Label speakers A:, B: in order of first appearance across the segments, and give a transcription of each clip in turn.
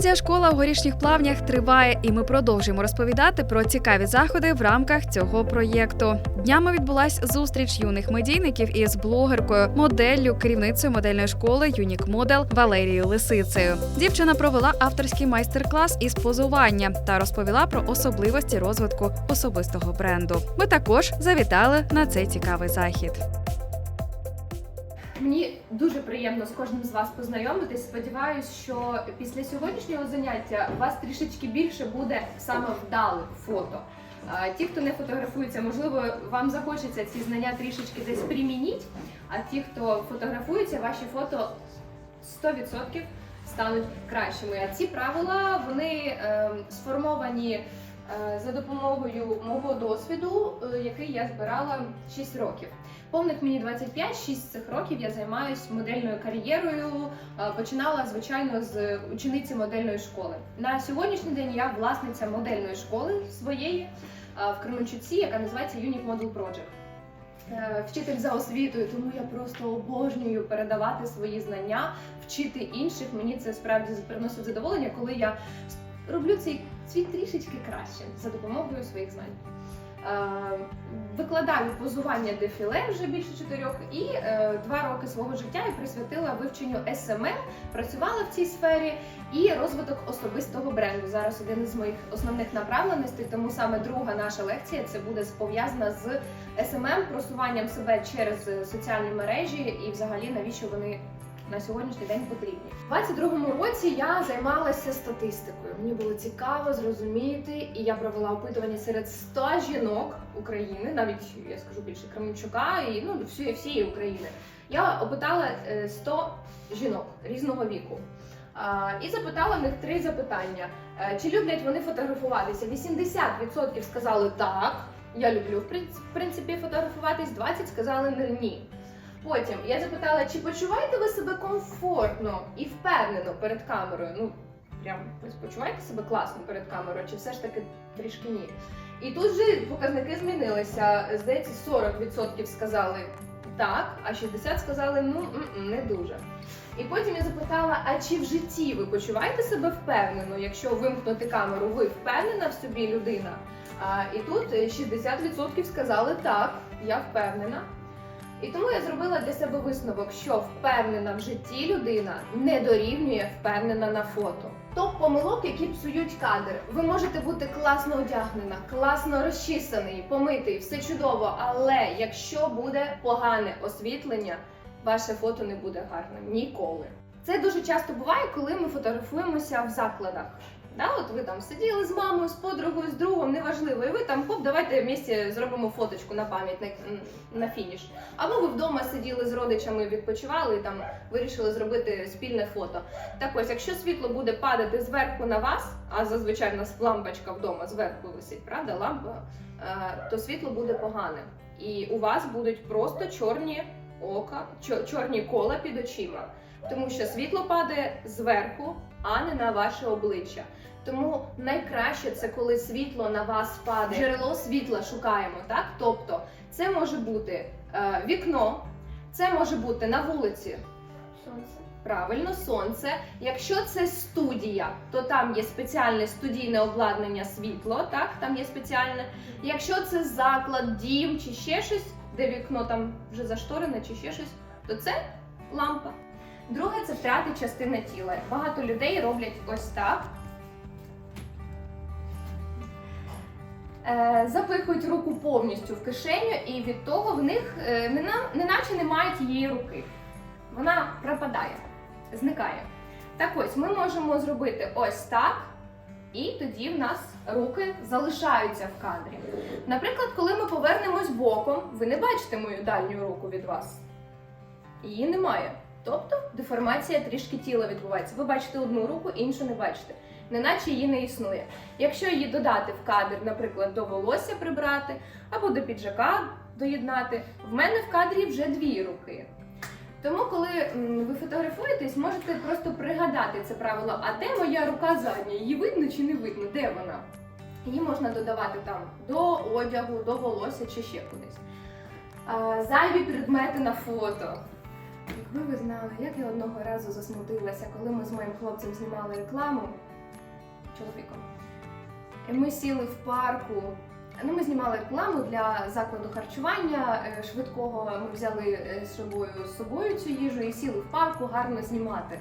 A: Медіашкола у горішніх плавнях триває, і ми продовжуємо розповідати про цікаві заходи в рамках цього проєкту. Днями відбулась зустріч юних медійників із блогеркою, моделлю, керівницею модельної школи Юнік Модел Валерією Лисицею. Дівчина провела авторський майстер-клас із позування та розповіла про особливості розвитку особистого бренду. Ми також завітали на цей цікавий захід.
B: Мені дуже приємно з кожним з вас познайомитись. Сподіваюсь, що після сьогоднішнього заняття у вас трішечки більше буде саме вдалих фото. Ті, хто не фотографується, можливо, вам захочеться ці знання трішечки десь примініть. А ті, хто фотографується, ваші фото 100% стануть кращими. А ці правила вони е, сформовані за допомогою мого досвіду, е, який я збирала 6 років. Повних мені 25, 6 з цих років я займаюся модельною кар'єрою. Е, Починала звичайно з учениці модельної школи. На сьогоднішній день я власниця модельної школи своєї е, в Кременчуці, яка називається Unique Model Project. Е, Вчитель за освітою, тому я просто обожнюю передавати свої знання, вчити інших. Мені це справді приносить задоволення, коли я роблю цей світ трішечки краще за допомогою своїх знань. Е, Викладаю позування дефіле вже більше чотирьох, і е, два роки свого життя я присвятила вивченню SMM, працювала в цій сфері і розвиток особистого бренду. Зараз один із моїх основних направленостей, тому саме друга наша лекція це буде пов'язана з SMM, просуванням себе через е, соціальні мережі і взагалі навіщо вони на сьогоднішній день потрібні. У 22-му році я займалася статистикою. Мені було цікаво зрозуміти, і я провела опитування серед 100 жінок України, навіть я скажу більше Кременчука і ну всієї всієї України. Я опитала е, 100 жінок різного віку. І запитала них три запитання: Е, чи люблять вони фотографуватися? 80% сказали так. Я люблю в принципі фотографуватись. 20 сказали «Ні, ні. Потім я запитала, чи почуваєте ви себе комфортно і впевнено перед камерою? Ну, прям почуваєте себе класно перед камерою, чи все ж таки трішки ні? І тут же показники змінилися. Здається, 40% сказали так, а 60% сказали ну не дуже. І потім я запитала: а чи в житті ви почуваєте себе впевнено, якщо вимкнути камеру, ви впевнена в собі людина? А, і тут 60% сказали так, я впевнена. І тому я зробила для себе висновок, що впевнена в житті людина не дорівнює впевнена на фото. Топ помилок, які псують кадр. Ви можете бути класно одягнена, класно розчісаний, помитий, все чудово. Але якщо буде погане освітлення, ваше фото не буде гарним ніколи. Це дуже часто буває, коли ми фотографуємося в закладах. Да, от ви там сиділи з мамою, з подругою, з другом, неважливо, і ви там хоп, давайте вместе зробимо фоточку на пам'ять на, на фініш. Або ви вдома сиділи з родичами, відпочивали і там вирішили зробити спільне фото. Так ось, якщо світло буде падати зверху на вас, а зазвичай в нас лампочка вдома зверху висить, правда, лампа, е, то світло буде погане. І у вас будуть просто чорні ока, чорні кола під очима. Тому що світло падає зверху, а не на ваше обличчя. Тому найкраще це коли світло на вас падає. Джерело світла шукаємо, так? Тобто це може бути е, вікно, це може бути на вулиці. Сонце. Правильно, сонце. Якщо це студія, то там є спеціальне студійне обладнання світло, так? Там є спеціальне. Якщо це заклад, дім чи ще щось, де вікно там вже зашторене чи ще щось, то це лампа. Друге це втрати частини тіла. Багато людей роблять ось так. Е, запихують руку повністю в кишеню, і від того в них е, нена- неначе немає тієї руки. Вона пропадає, зникає. Так ось ми можемо зробити ось так, і тоді в нас руки залишаються в кадрі. Наприклад, коли ми повернемось боком, ви не бачите мою дальню руку від вас. Її немає. Тобто деформація трішки тіла відбувається. Ви бачите одну руку, іншу не бачите. Неначе її не існує. Якщо її додати в кадр, наприклад, до волосся прибрати або до піджака доєднати, в мене в кадрі вже дві руки. Тому, коли ви фотографуєтесь, можете просто пригадати це правило, а де моя рука задня? Її видно чи не видно? Де вона? Її можна додавати там до одягу, до волосся чи ще кудись. Зайві предмети на фото. Якби ви знали, як я одного разу засмутилася, коли ми з моїм хлопцем знімали рекламу, чоловіком. І Ми сіли в парку. Ну, ми знімали рекламу для закладу харчування е, швидкого. Ми взяли е, з собою, з собою цю їжу і сіли в парку гарно знімати.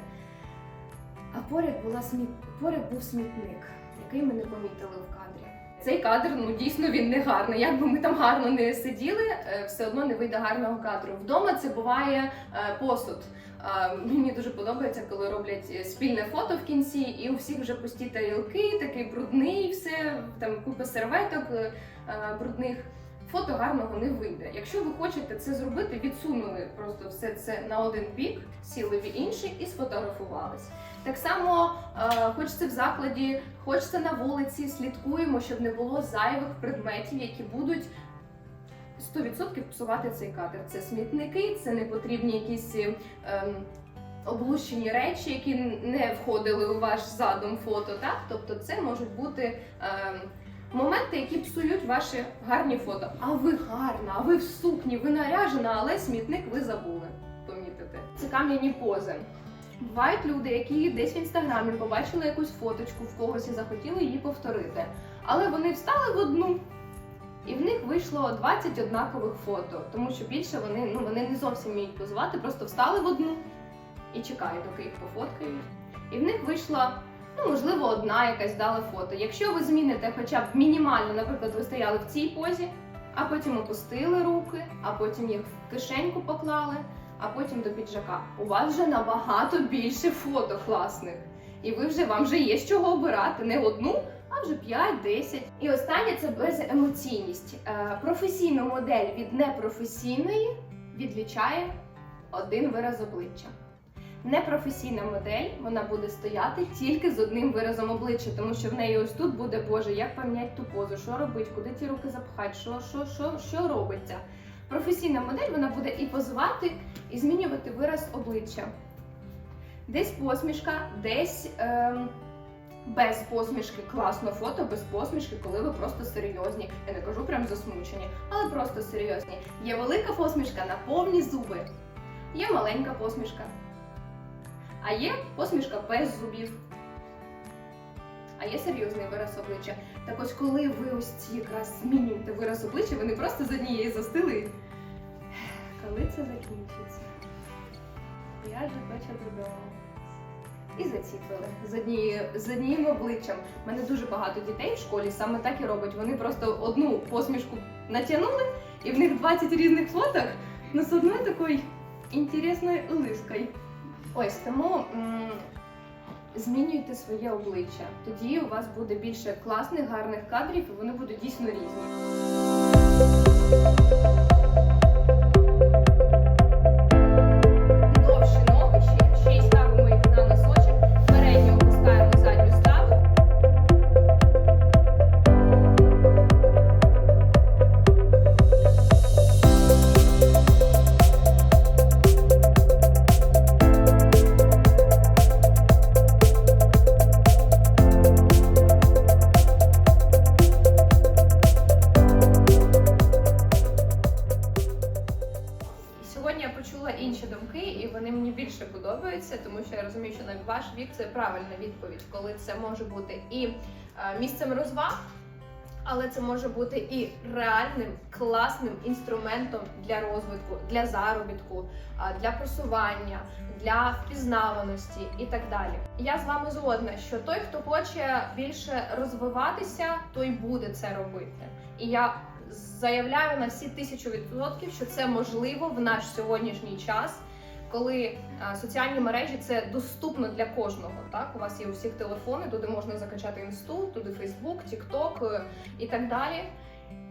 B: А поряд була сміт... поряд був смітник, який ми не помітили в. Цей кадр ну дійсно він не гарний. Як би ми там гарно не сиділи, е, все одно не вийде гарного кадру. Вдома це буває е, посуд. Е, Мені дуже подобається, коли роблять спільне фото в кінці, і у всіх вже пусті тарілки, такий брудний, все там купа серветок брудних. Фото гарного не вийде. Якщо ви хочете це зробити, відсунули просто все це на один бік, сіли в інший і сфотографувались. Так само, е, хоч це в закладі, хоч це на вулиці, слідкуємо, щоб не було зайвих предметів, які будуть 100% псувати цей кадр. Це смітники, це непотрібні якісь ем, облущені речі, які не входили у ваш задум фото. Так? Тобто це можуть бути ем, моменти, які псують ваші гарні фото. А ви гарна, а ви в сукні, ви наряжена, але смітник ви забули помітити. Це кам'яні пози. Бувають люди, які десь в інстаграмі побачили якусь фоточку в когось і захотіли її повторити. Але вони встали в одну, і в них вийшло 20 однакових фото, тому що більше вони, ну, вони не зовсім вміють позувати, просто встали в одну і чекають, доки їх пофоткають. І в них вийшла, ну, можливо, одна якась дала фото. Якщо ви зміните хоча б мінімально, наприклад, ви стояли в цій позі, а потім опустили руки, а потім їх в кишеньку поклали, а потім до піджака. У вас вже набагато більше фото класних. І ви вже вам вже є з чого обирати не одну, а вже 5-10. І останнє це беземоційність. Е, Професійну модель від непрофесійної відлічає один вираз обличчя. Непрофесійна модель вона буде стояти тільки з одним виразом обличчя, тому що в неї ось тут буде Боже, як поміняти ту позу, що робити, куди ті руки запхати, що, що, що, що робиться. Професійна модель вона буде і позувати, і змінювати вираз обличчя. Десь посмішка, десь ем, без посмішки класно фото, без посмішки, коли ви просто серйозні. Я не кажу прям засмучені, але просто серйозні. Є велика посмішка на повні зуби, є маленька посмішка. А є посмішка без зубів. А є серйозний вираз обличчя. Так ось, коли ви ось ці якраз змінюєте вираз обличчя, вони просто з однієї застили. Коли це закінчиться? Я вже хочу додому. І заціпили з, однією, з однією обличчям. У мене дуже багато дітей в школі саме так і роблять. Вони просто одну посмішку натягнули, і в них 20 різних фоток, але з одною такою інтересною улискою. Ось тому м, змінюйте своє обличчя. Тоді у вас буде більше класних, гарних кадрів, і вони будуть дійсно різні. Сьогодні я почула інші думки, і вони мені більше подобаються, тому що я розумію, що на ваш вік це правильна відповідь, коли це може бути і е, місцем розваг, але це може бути і реальним класним інструментом для розвитку, для заробітку, для просування, для впізнаваності і так далі. Я з вами згодна, що той, хто хоче більше розвиватися, той буде це робити. І я заявляю на всі тисячу відсотків, що це можливо в наш сьогоднішній час, коли а, соціальні мережі це доступно для кожного. Так, у вас є у всіх телефони, туди можна закачати інсту, туди Фейсбук, Тікток е, і так далі.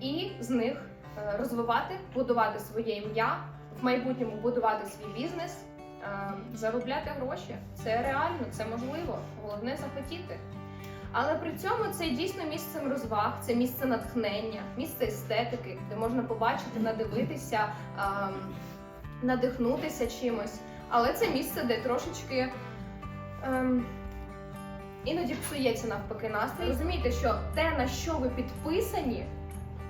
B: І з них е, розвивати, будувати своє ім'я, в майбутньому будувати свій бізнес, е, заробляти гроші. Це реально, це можливо. Головне захотіти. Але при цьому це дійсно місцем розваг, це місце натхнення, місце естетики, де можна побачити, надивитися, ем, надихнутися чимось. Але це місце, де трошечки ем, іноді псується навпаки настрій. Розумійте, що те, на що ви підписані,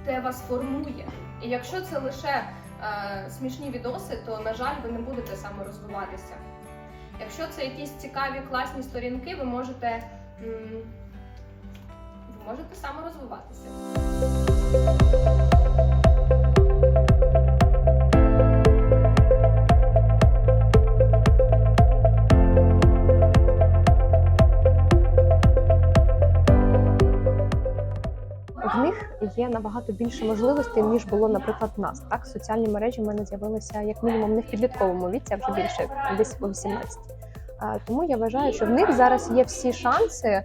B: те вас формує. І якщо це лише е, смішні відоси, то на жаль, ви не будете саме. Якщо це якісь цікаві класні сторінки, ви можете м,
C: зможете саморозвиватися.
B: в них є набагато більше можливостей, ніж було, наприклад, в нас. Так, соціальні мережі в мене з'явилися як мінімум не в підлітковому віці, а вже більше десь по 18. А, Тому я вважаю, що в них зараз є всі шанси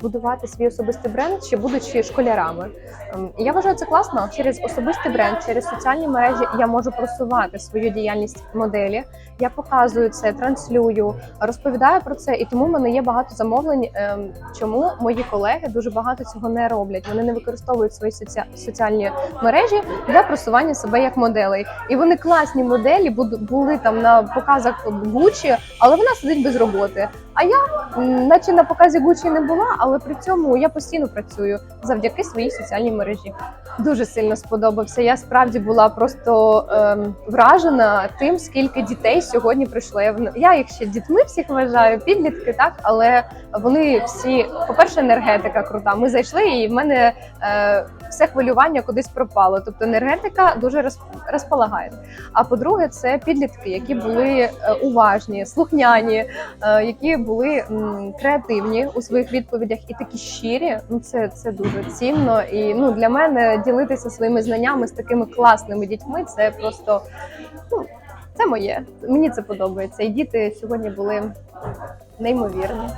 B: будувати свій особистий бренд, ще будучи школярами. Ем, Я вважаю це класно. Через особистий бренд, через соціальні мережі я можу просувати свою діяльність моделі. Я показую це, транслюю, розповідаю про це, і тому в мене є багато замовлень. ем, Чому мої колеги дуже багато цього не роблять? Вони не використовують свої соціальні мережі для просування себе як моделей. І вони класні моделі, були там на показах Гучі, але вона сидить без роботи. А я, наче на показі Гучі не була, але при цьому я постійно працюю завдяки своїй соціальній мережі. Дуже сильно сподобався. Я справді була просто ем, вражена тим, скільки дітей сьогодні прийшло. Я, я їх ще дітьми всіх вважаю, підлітки, так але вони всі, по-перше, енергетика крута. Ми зайшли, і в мене е, все хвилювання кудись пропало. Тобто енергетика дуже роз, розполагає. А по-друге, це підлітки, які були е, уважні, слухняні, е, які були м, креативні у своїх відповідях і такі щирі. Ну це, це дуже цінно. І ну для мене ділитися своїми знаннями з такими класними дітьми. Це просто ну це моє. Мені це подобається. І діти сьогодні були неймовірні.